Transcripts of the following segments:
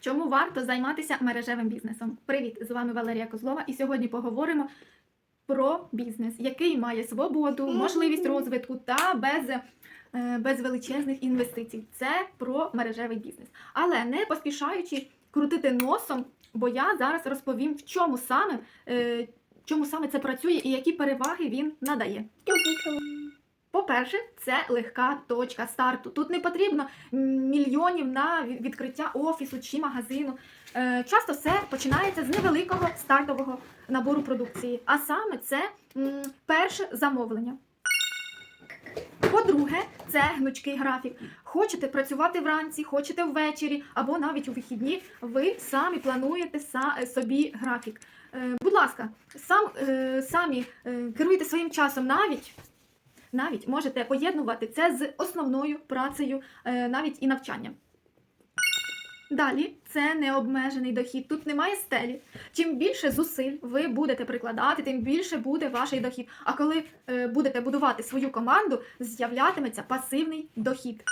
Чому варто займатися мережевим бізнесом? Привіт! З вами Валерія Козлова, і сьогодні поговоримо про бізнес, який має свободу, можливість розвитку та без, е, без величезних інвестицій. Це про мережевий бізнес. Але не поспішаючи крутити носом, бо я зараз розповім, в чому саме, е, чому саме це працює і які переваги він надає. По-перше, це легка точка старту. Тут не потрібно мільйонів на відкриття офісу чи магазину. Е, Часто все починається з невеликого стартового набору продукції, а саме це перше замовлення. По-друге, це гнучкий графік. Хочете працювати вранці, хочете ввечері або навіть у вихідні, ви самі плануєте собі графік. Е, Будь ласка, сам, е, самі керуйте своїм часом навіть навіть можете поєднувати це з основною працею, е, навіть і навчанням. Далі це необмежений дохід. Тут немає стелі. Чим більше зусиль ви будете прикладати, тим більше буде ваш дохід. А коли е, будете будувати свою команду, з'являтиметься пасивний дохід.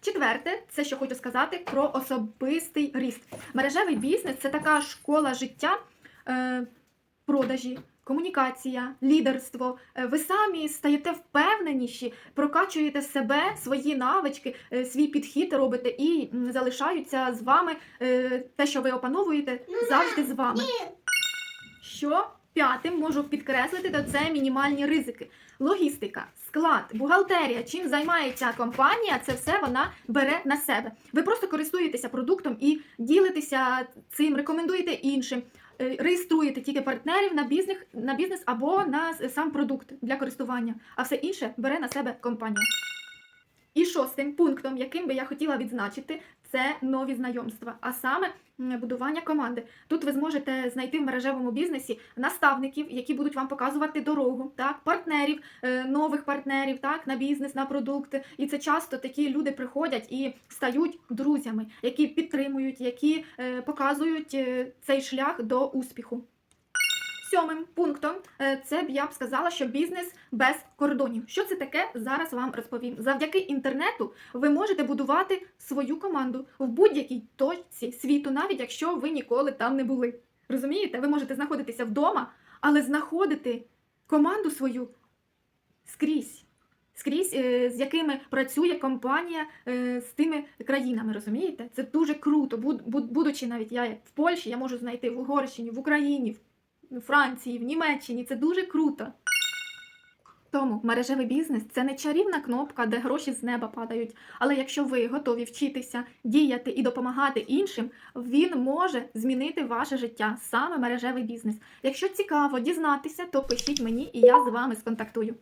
Четверте, це що хочу сказати про особистий ріст. Мережевий бізнес це така школа життя, е, продажі, комунікація, лідерство. Е, Ви самі стаєте впевненіші, прокачуєте себе, свої навички, е, свій підхід робите і залишаються з вами е, те, що ви опановуєте, завжди з вами. Що п'ятим можу підкреслити, то це мінімальні ризики. Логістика, склад, бухгалтерія, чим займається компанія, це все вона бере на себе. Ви просто користуєтеся продуктом і ділитеся цим, рекомендуєте іншим, реєструєте тільки партнерів на бізнес, на бізнес або на сам продукт для користування, а все інше бере на себе компанія. І шостим пунктом, яким би я хотіла відзначити, це нові знайомства, а саме будування команди. Тут ви зможете знайти в мережевому бізнесі наставників, які будуть вам показувати дорогу, так, партнерів, е, нових партнерів, так, на бізнес, на продукти. І це часто такі люди приходять і стають друзями, які підтримують, які е, показують е, цей шлях до успіху. Сьомим пунктом е, це б я б сказала, що бізнес без кордонів. Що це таке? Зараз вам розповім. Завдяки інтернету ви можете будувати свою команду в будь-якій точці світу, навіть якщо ви ніколи там не були. Розумієте? Ви можете знаходитися вдома, але знаходити команду свою скрізь. Скрізь, е, з якими працює компанія е, з тими країнами, розумієте? Це дуже круто. Буд- буд- Будучи навіть я в Польщі, я можу знайти в Угорщині, в Україні, в Франції, в Німеччині. Це дуже круто. Тому мережевий бізнес це не чарівна кнопка, де гроші з неба падають. Але якщо ви готові вчитися, діяти і допомагати іншим, він може змінити ваше життя, саме мережевий бізнес. Якщо цікаво дізнатися, то пишіть мені і я з вами сконтактую.